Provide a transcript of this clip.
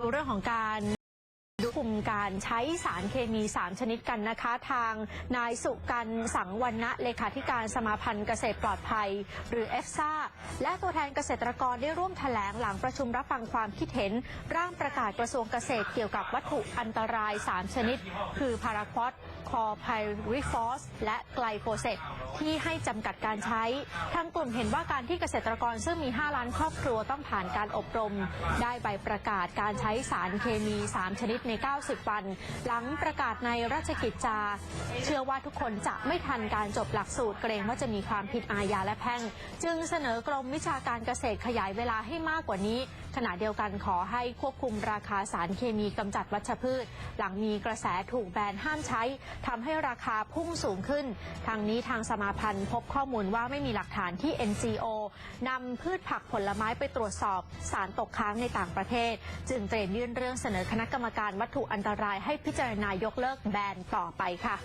ดูเรื่องของการ คุมการใช้สารเคมี 3 ชนิดกันนะคะ ทางนายสุกันสังวันนะเลขาธิการสมาพันธ์เกษตรปลอดภัย หรือเอฟซาและตัวแทนเกษตรกรได้ร่วมแถลงหลังประชุมรับฟังความคิดเห็น ร่างประกาศกระทรวงเกษตรเกี่ยวกับวัตถุอันตราย 3 ชนิด คือพาราควอตคอไพริฟอสและไกลโฟเซตที่ให้จำกัดการใช้ทางกลุ่มเห็นว่าการที่เกษตรกรซึ่งมี 5 ล้านครอบครัวต้องผ่านการอบรม ได้ใบประกาศการใช้สารเคมี 3 ชนิดใน90 วัน หลังประกาศในราชกิจจา เชื่อว่าทุกคนจะไม่ทันการจบหลักสูตรเกรงว่าจะมีความผิดอาญาและแพ่ง จึงเสนอกรมวิชาการเกษตรขยายเวลาให้มากกว่านี้ ขณะเดียวกันขอให้ควบคุมราคาสารเคมีกำจัดวัชพืช หลังมีกระแสถูกแบนห้ามใช้ทำให้ราคาพุ่งสูงขึ้น ทางนี้ทางสมาพันธ์พบข้อมูลว่าไม่มีหลักฐานที่ NGO นำพืชผักผลไม้ไปตรวจสอบ สารตกค้างในต่างประเทศ จึงเตรียมยื่นเรื่องเสนอคณะกรรมการวัถุอันตรายให้พิจารณายกเลิกแบนต่อไปค่ะ